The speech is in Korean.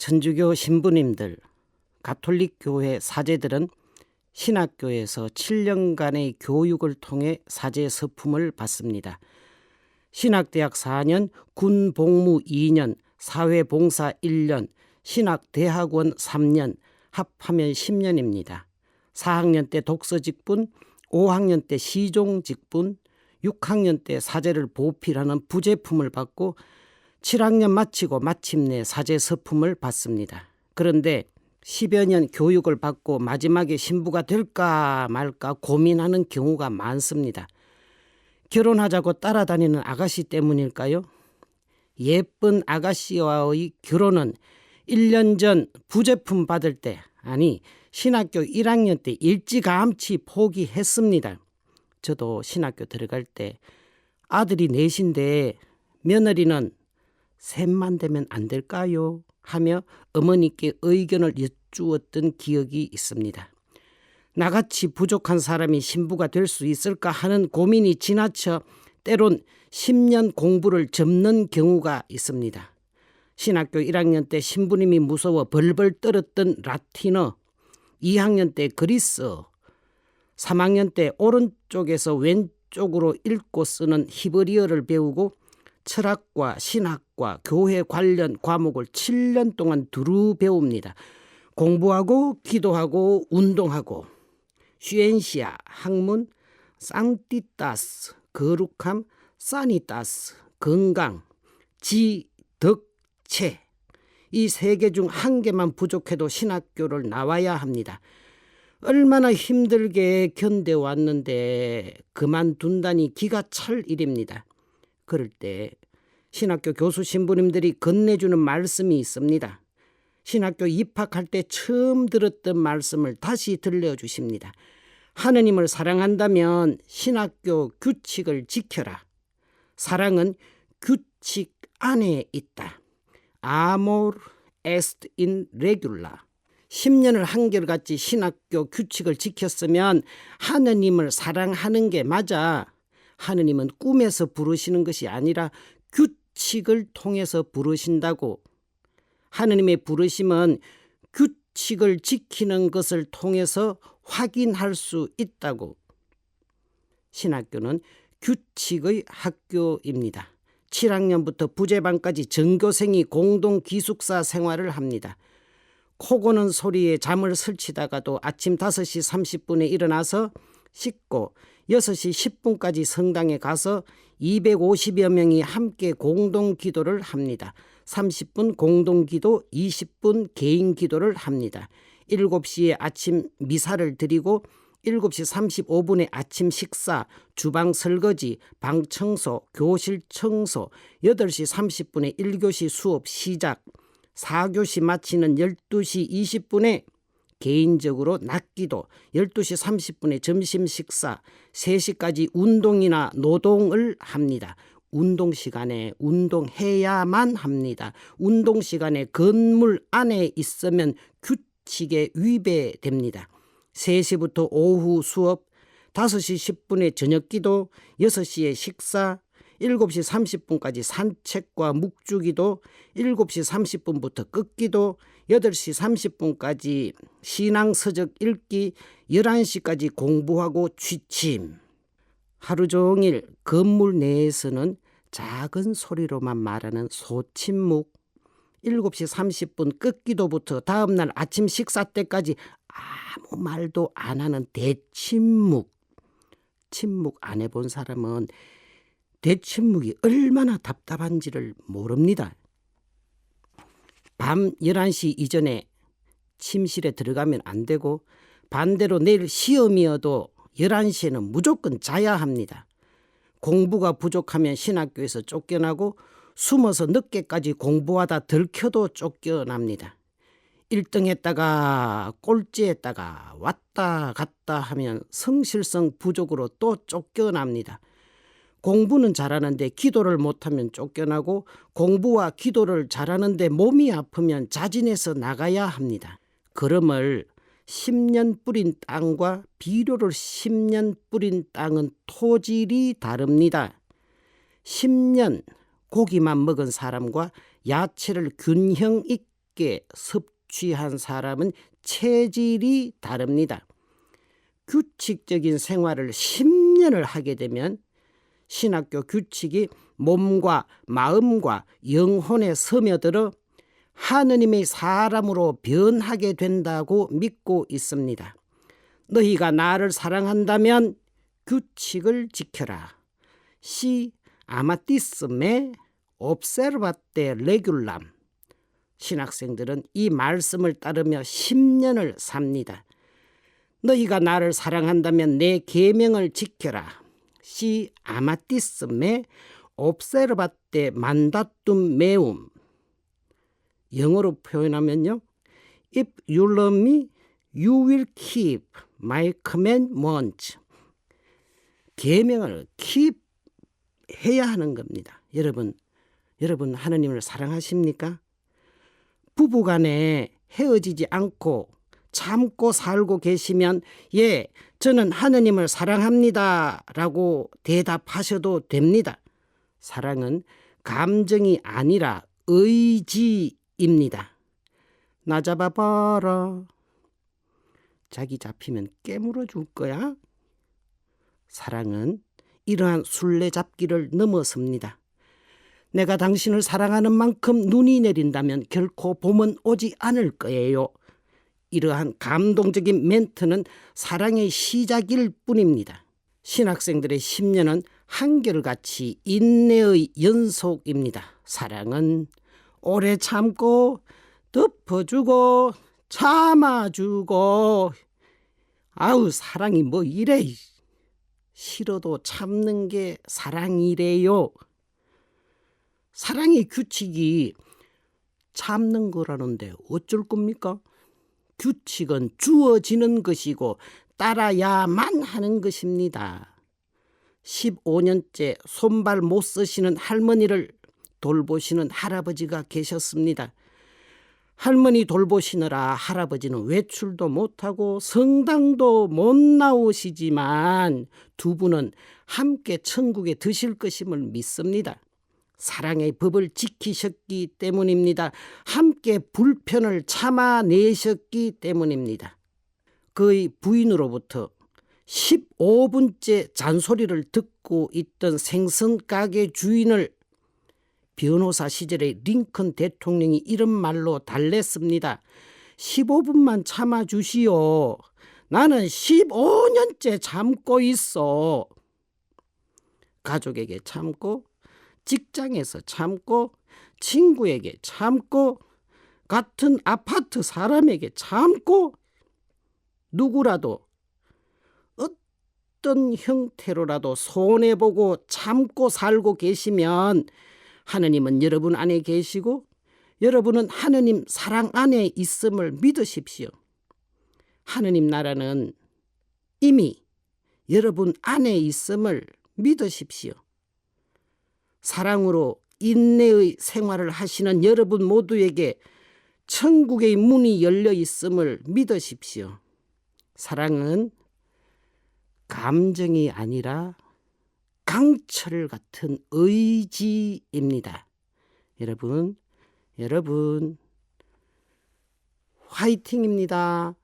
천주교 신부님들, 가톨릭 교회 사제들은 신학교에서 7년간의 교육을 통해 사제 서품을 받습니다. 신학대학 4년, 군복무 2년, 사회봉사 1년, 신학대학원 3년, 합하면 10년입니다. 4학년 때 독서 직분, 5학년 때 시종 직분, 6학년 때 사제를 보필하는 부제품을 받고 7학년 마치고 마침내 사제 서품을 받습니다. 그런데 10여 년 교육을 받고 마지막에 신부가 될까 말까 고민하는 경우가 많습니다. 결혼하자고 따라다니는 아가씨 때문일까요? 예쁜 아가씨와의 결혼은 1년 전 부제품 받을 때, 아니, 신학교 1학년 때 일찌감치 포기했습니다. 저도 신학교 들어갈 때 아들이 넷인데 며느리는 셋만 되면 안 될까요? 하며 어머니께 의견을 여쭈었던 기억이 있습니다. 나같이 부족한 사람이 신부가 될 수 있을까 하는 고민이 지나쳐 때론 10년 공부를 접는 경우가 있습니다. 신학교 1학년 때 신부님이 무서워 벌벌 떨었던 라틴어, 2학년 때 그리스, 3학년 때 오른쪽에서 왼쪽으로 읽고 쓰는 히브리어를 배우고 철학과 신학과 교회 관련 과목을 7년 동안 두루 배웁니다. 공부하고 기도하고 운동하고 슈엔시아 학문 상티타스 거룩함 사니타스 건강 지덕체 이 세 개 중 한 개만 부족해도 신학교를 나와야 합니다. 얼마나 힘들게 견뎌왔는데 그만둔다니 기가 찰 일입니다. 그럴 때 신학교 교수 신부님들이 건네주는 말씀이 있습니다. 신학교 입학할 때 처음 들었던 말씀을 다시 들려주십니다. 하느님을 사랑한다면 신학교 규칙을 지켜라. 사랑은 규칙 안에 있다. Amor est in regula. 10년을 한결같이 신학교 규칙을 지켰으면 하느님을 사랑하는 게 맞아. 하느님은 꿈에서 부르시는 것이 아니라 규칙을 통해서 부르신다고. 하느님의 부르심은 규칙을 지키는 것을 통해서 확인할 수 있다고. 신학교는 규칙의 학교입니다. 7학년부터 부재반까지 전교생이 공동 기숙사 생활을 합니다. 코 고는 소리에 잠을 설치다가도 아침 5시 30분에 일어나서 씻고 6시 10분까지 성당에 가서 250여 명이 함께 공동 기도를 합니다. 30분 공동 기도, 20분 개인 기도를 합니다. 7시에 아침 미사를 드리고 7시 35분에 아침 식사, 주방 설거지, 방 청소, 교실 청소, 8시 30분에 1교시 수업 시작, 4교시 마치는 12시 20분에 개인적으로 낮기도 12시 30분에 점심 식사, 3시까지 운동이나 노동을 합니다. 운동 시간에 운동해야만 합니다. 운동 시간에 건물 안에 있으면 규칙에 위배됩니다. 3시부터 오후 수업, 5시 10분에 저녁 기도, 6시에 식사, 7시 30분까지 산책과 묵주기도, 7시 30분부터 끝기도, 8시 30분까지 신앙서적 읽기, 11시까지 공부하고 취침. 하루 종일 건물 내에서는 작은 소리로만 말하는 소침묵, 7시 30분 끝기도부터 다음날 아침 식사 때까지 아무 말도 안 하는 대침묵. 침묵 안 해본 사람은 대침묵이 얼마나 답답한지를 모릅니다. 밤 11시 이전에 침실에 들어가면 안 되고 반대로 내일 시험이어도 11시에는 무조건 자야 합니다. 공부가 부족하면 신학교에서 쫓겨나고 숨어서 늦게까지 공부하다 들켜도 쫓겨납니다. 1등 했다가 꼴찌 했다가 왔다 갔다 하면 성실성 부족으로 또 쫓겨납니다. 공부는 잘하는데 기도를 못하면 쫓겨나고 공부와 기도를 잘하는데 몸이 아프면 자진해서 나가야 합니다. 걸음을 10년 뿌린 땅과 비료를 10년 뿌린 땅은 토질이 다릅니다. 10년 고기만 먹은 사람과 야채를 균형 있게 섭취한 사람은 체질이 다릅니다. 규칙적인 생활을 10년을 하게 되면 신학교 규칙이 몸과 마음과 영혼에 스며들어 하느님의 사람으로 변하게 된다고 믿고 있습니다. 너희가 나를 사랑한다면 규칙을 지켜라. 시 아마티스메 옵세르바테 레귤람 신학생들은 이 말씀을 따르며 10년을 삽니다. 너희가 나를 사랑한다면 내 계명을 지켜라. 시 아마티스메 옵세르바테 만다툼 메움 영어로 표현하면요. If you love me, you will keep my commandments. 계명을 keep 해야 하는 겁니다. 여러분, 여러분 하나님을 사랑하십니까? 부부간에 헤어지지 않고 참고 살고 계시면 예, 저는 하나님을 사랑합니다 라고 대답하셔도 됩니다. 사랑은 감정이 아니라 의지입니다. 나 잡아봐라. 자기 잡히면 깨물어 줄 거야. 사랑은 이러한 술래잡기를 넘어섭니다. 내가 당신을 사랑하는 만큼 눈이 내린다면 결코 봄은 오지 않을 거예요. 이러한 감동적인 멘트는 사랑의 시작일 뿐입니다. 신학생들의 10년은 한결같이 인내의 연속입니다. 사랑은 오래 참고 덮어주고 참아주고 아우 사랑이 뭐 이래 싫어도 참는 게 사랑이래요. 사랑의 규칙이 참는 거라는데 어쩔 겁니까? 규칙은 주어지는 것이고 따라야만 하는 것입니다. 15년째 손발 못 쓰시는 할머니를 돌보시는 할아버지가 계셨습니다. 할머니 돌보시느라 할아버지는 외출도 못하고 성당도 못 나오시지만 두 분은 함께 천국에 드실 것임을 믿습니다. 사랑의 법을 지키셨기 때문입니다. 함께 불편을 참아내셨기 때문입니다. 그의 부인으로부터 15분째 잔소리를 듣고 있던 생선 가게 주인을 변호사 시절에 링컨 대통령이 이런 말로 달랬습니다. 15분만 참아주시오. 나는 15년째 참고 있어. 가족에게 참고, 직장에서 참고, 친구에게 참고, 같은 아파트 사람에게 참고, 누구라도 어떤 형태로라도 손해보고 참고 살고 계시면 하느님은 여러분 안에 계시고 여러분은 하느님 사랑 안에 있음을 믿으십시오. 하느님 나라는 이미 여러분 안에 있음을 믿으십시오. 사랑으로 인내의 생활을 하시는 여러분 모두에게 천국의 문이 열려 있음을 믿으십시오. 사랑은 감정이 아니라 강철 같은 의지입니다. 여러분, 여러분, 화이팅입니다.